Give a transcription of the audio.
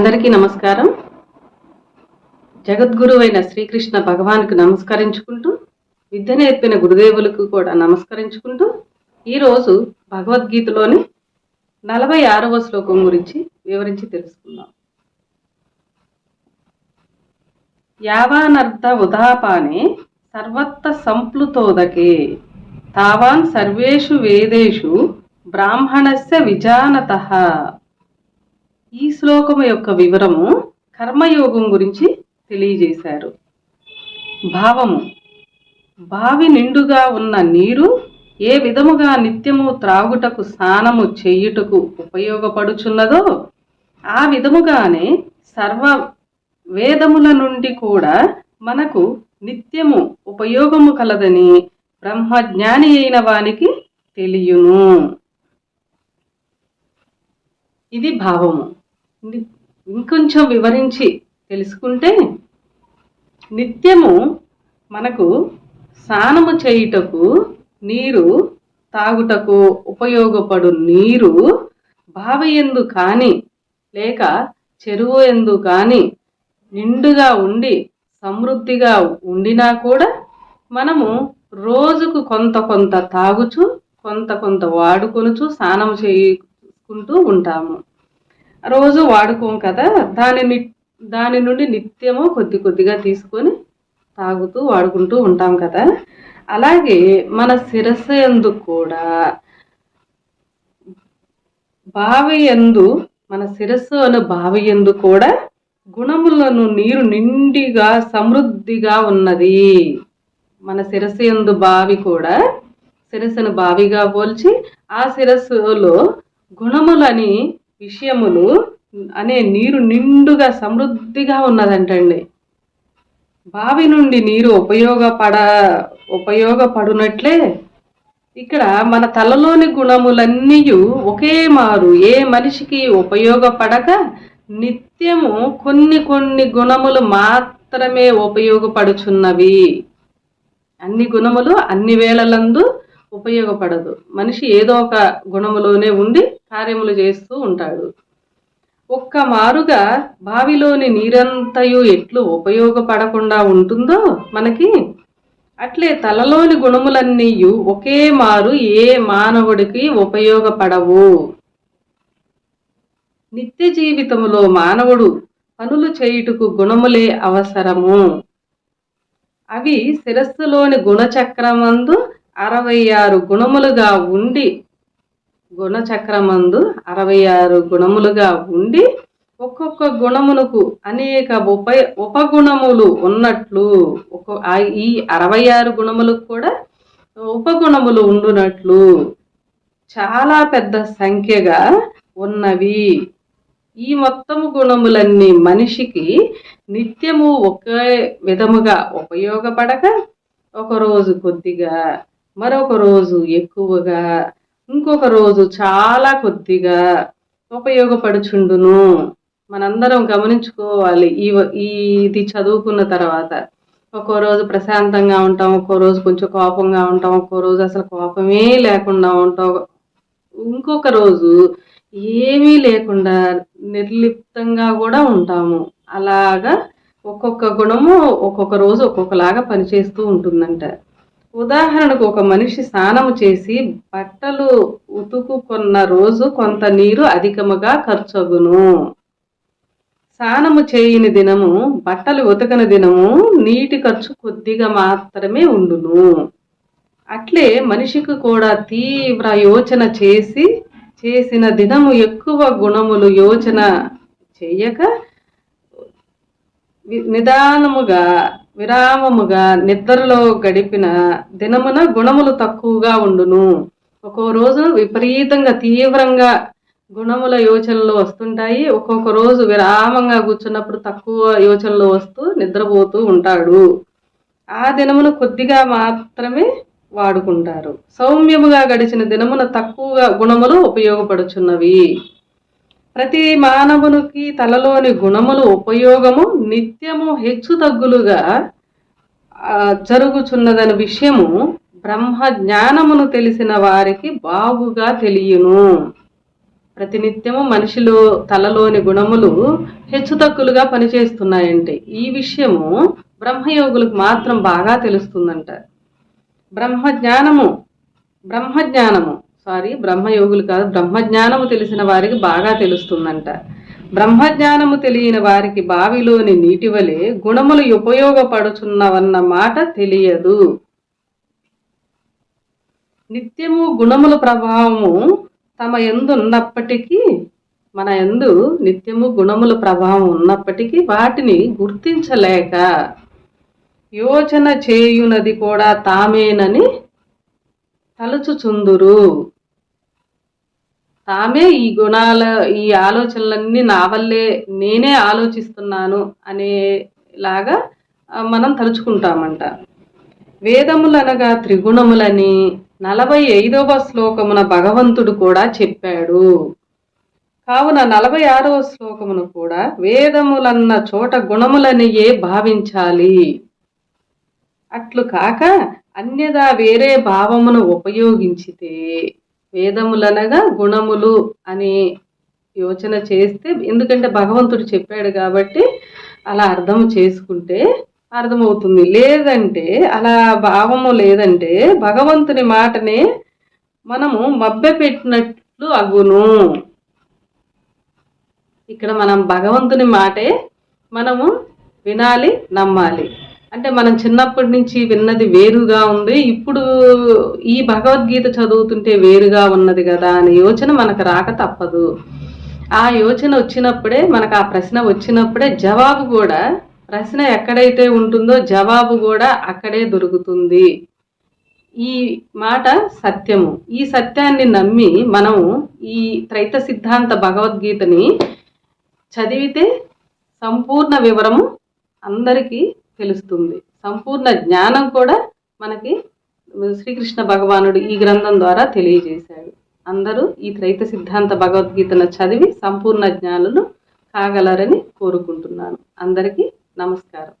అందరికీ నమస్కారం. జగద్గురువైన శ్రీకృష్ణ భగవాన్కు నమస్కరించుకుంటూ విద్య నేర్పిన గురుదేవులకు కూడా నమస్కరించుకుంటూ ఈరోజు భగవద్గీతలోని నలభై ఆరవ శ్లోకం గురించి వివరించి తెలుసుకుందాం. యావానర్థ ఉదాపానే సర్వత్ర సంప్లుతోదకే. తావాన్ సర్వేషు వేదేషు బ్రాహ్మణస్య విజానత. ఈ శ్లోకము యొక్క వివరము కర్మయోగం గురించి తెలియజేశారు. భావము. బావి నిండుగా ఉన్న నీరు ఏ విధముగా నిత్యము త్రాగుటకు స్నానము చేయుటకు ఉపయోగపడుచున్నదో ఆ విధముగానే సర్వ వేదముల నుండి కూడా మనకు నిత్యము ఉపయోగము కలదని బ్రహ్మజ్ఞాని అయిన వానికి తెలియును. ఇది భావము. ఇంకొంచెం వివరించి తెలుసుకుంటే నిత్యము మనకు స్నానము చేయుటకు నీరు తాగుటకు ఉపయోగపడు నీరు బావి ఎందు కానీ లేక చెరువు ఎందు కానీ నిండుగా ఉండి సమృద్ధిగా ఉండినా కూడా మనము రోజుకు కొంత కొంత తాగుచు కొంత కొంత వాడుకొనుచు స్నానం చేసుకుంటూ ఉంటాము. రోజు వాడుకోం కదా దానిని దాని నుండి నిత్యము కొద్ది కొద్దిగా తీసుకొని తాగుతూ వాడుకుంటూ ఉంటాం కదా. అలాగే మన శిరస్సు ఎందు కూడా బావి ఎందు మన శిరస్సు అనే బావి ఎందు కూడా గుణములను నీరు నిండిగా సమృద్ధిగా ఉన్నది. మన శిరస్సు ఎందు బావి కూడా శిరస్సును బావిగా పోల్చి ఆ శిరస్సులో గుణములని విషయములు అనే నీరు నిండుగా సమృద్ధిగా ఉన్నదంటండి. బావి నుండి నీరు ఉపయోగపడ ఉపయోగపడునట్లే ఇక్కడ మన తలలోని గుణములన్నీ ఒకే మారు. ఏ మనిషికి ఉపయోగపడక నిత్యము కొన్ని కొన్ని గుణములు మాత్రమే ఉపయోగపడుచున్నవి. అన్ని గుణములు అన్ని వేళలందు ఉపయోగపడదు. మనిషి ఏదో ఒక గుణములోనే ఉండి కార్యములు చేస్తూ ఉంటాడు. ఒక్క మారుగా బావిలోని నీరంతయు ఎట్లు ఉపయోగపడకుండా ఉంటుందో మనకి అట్లే తలలోని గుణములన్నీయు ఒకే మారు ఏ మానవుడికి ఉపయోగపడవు. నిత్య జీవితములో మానవుడు పనులు చేయుటకు గుణములే అవసరము. అవి శిరస్సులోని గుణచక్రమందు అరవై ఆరు గుణములుగా ఉండి గుణచక్రమందు అరవై ఆరు గుణములుగా ఉండి ఒక్కొక్క గుణమునకు అనేక ఉప ఉపగుణములు ఉన్నట్లు ఒక ఈ అరవై ఆరు గుణములకు కూడా ఉపగుణములు ఉండునట్లు. చాలా పెద్ద సంఖ్యగా ఉన్నవి. ఈ మొత్తము గుణములన్నీ మనిషికి నిత్యము ఒకే విధముగా ఉపయోగపడక ఒక రోజు కొద్దిగా మరొక రోజు ఎక్కువగా ఇంకొక రోజు చాలా కొద్దిగా ఉపయోగపడుచుండును. మనందరం గమనించుకోవాలి. ఈ ఈ ఇది చదువుకున్న తర్వాత ఒక్కో రోజు ప్రశాంతంగా ఉంటాం ఒక్కో రోజు కొంచెం కోపంగా ఉంటాం ఒక్కో రోజు అసలు కోపమే లేకుండా ఉంటాం. ఇంకొక రోజు ఏమీ లేకుండా నిర్లిప్తంగా కూడా ఉంటాము. అలాగా ఒక్కొక్క గుణము ఒక్కొక్క రోజు ఒక్కొక్కలాగా పనిచేస్తూ ఉంటుందంట. ఉదాహరణకు ఒక మనిషి స్నానము చేసి బట్టలు ఉతుకుకున్న రోజు కొంత నీరు అధికముగా ఖర్చగును. స్నానము చేయని దినము బట్టలు ఉతకని దినము నీటి ఖర్చు కొద్దిగా మాత్రమే ఉండును. అట్లే మనిషికి కూడా తీవ్ర యోచన చేసి చేసిన దినము ఎక్కువ గుణములు యోచన చేయక నిదానముగా విరామముగా నిద్రలో గడిపిన దినమున గుణములు తక్కువగా ఉండును. ఒక్కో రోజు విపరీతంగా తీవ్రంగా గుణముల యోచనలు వస్తుంటాయి. ఒక్కొక్క రోజు విరామంగా కూర్చున్నప్పుడు తక్కువ యోచనలు వస్తూ నిద్రపోతూ ఉంటాడు. ఆ దినమును కొద్దిగా మాత్రమే వాడుకుంటారు. సౌమ్యముగా గడిచిన దినమున తక్కువగా గుణములు ఉపయోగపడుచున్నవి. ప్రతి మానవునికి తలలోని గుణములు ఉపయోగము నిత్యము హెచ్చు తగ్గులుగా జరుగుచున్నదని విషయము బ్రహ్మ జ్ఞానమును తెలిసిన వారికి బాగుగా తెలియను. ప్రతినిత్యము మనిషిలో తలలోని గుణములు హెచ్చుతక్కులుగా పనిచేస్తున్నాయంటే ఈ విషయము బ్రహ్మయోగులకు మాత్రం బాగా తెలుస్తుందంట. బ్రహ్మ జ్ఞానము బ్రహ్మ జ్ఞానము సారీ బ్రహ్మయోగులు కాదు బ్రహ్మజ్ఞానము తెలిసిన వారికి బాగా తెలుస్తుందంట. బ్రహ్మజ్ఞానము తెలియని వారికి బావిలోని నీటివలే గుణములు ఉపయోగపడుచున్నవన్న మాట తెలియదు. నిత్యము గుణముల ప్రభావము తమ ఎందు ఉన్నప్పటికీ మన ఎందు నిత్యము గుణముల ప్రభావం ఉన్నప్పటికీ వాటిని గుర్తించలేక యోచన చేయునది కూడా తామేనని తలుచుచుందురు. తామే ఈ గుణాల ఈ ఆలోచనలన్నీ నా వల్లే నేనే ఆలోచిస్తున్నాను అనేలాగా మనం తలుచుకుంటామంట. వేదములనగా త్రిగుణములని నలభై ఐదవ శ్లోకమున భగవంతుడు కూడా చెప్పాడు. కావున నలభై ఆరవ శ్లోకమును కూడా వేదములన్న చోట గుణములనియే భావించాలి. అట్లు కాక అన్యదా వేరే భావమును ఉపయోగించితే వేదములనగా గుణములు అని యోచన చేస్తే ఎందుకంటే భగవంతుడు చెప్పాడు కాబట్టి అలా అర్థం చేసుకుంటే అర్థమవుతుంది. లేదంటే అలా భావము లేదంటే భగవంతుని మాటనే మనము మభ్యపెట్టినట్లు అగును. ఇక్కడ మనం భగవంతుని మాటే మనము వినాలి నమ్మాలి. అంటే మనం చిన్నప్పటి నుంచి విన్నది వేరుగా ఉంది. ఇప్పుడు ఈ భగవద్గీత చదువుతుంటే వేరుగా ఉన్నది కదా అనే యోచన మనకు రాక తప్పదు. ఆ యోచన వచ్చినప్పుడే మనకు ఆ ప్రశ్న వచ్చినప్పుడే జవాబు కూడా ప్రశ్న ఎక్కడైతే ఉంటుందో జవాబు కూడా అక్కడే దొరుకుతుంది. ఈ మాట సత్యము. ఈ సత్యాన్ని నమ్మి మనము ఈ త్రైత సిద్ధాంత భగవద్గీతని చదివితే సంపూర్ణ వివరము అందరికీ తెలుస్తుంది. సంపూర్ణ జ్ఞానం కూడా మనకి శ్రీకృష్ణ భగవానుడు ఈ గ్రంథం ద్వారా తెలియజేశాడు. అందరూ ఈ త్రైత సిద్ధాంత భగవద్గీతను చదివి సంపూర్ణ జ్ఞానులు కాగలరని కోరుకుంటున్నాను. అందరికీ నమస్కారం.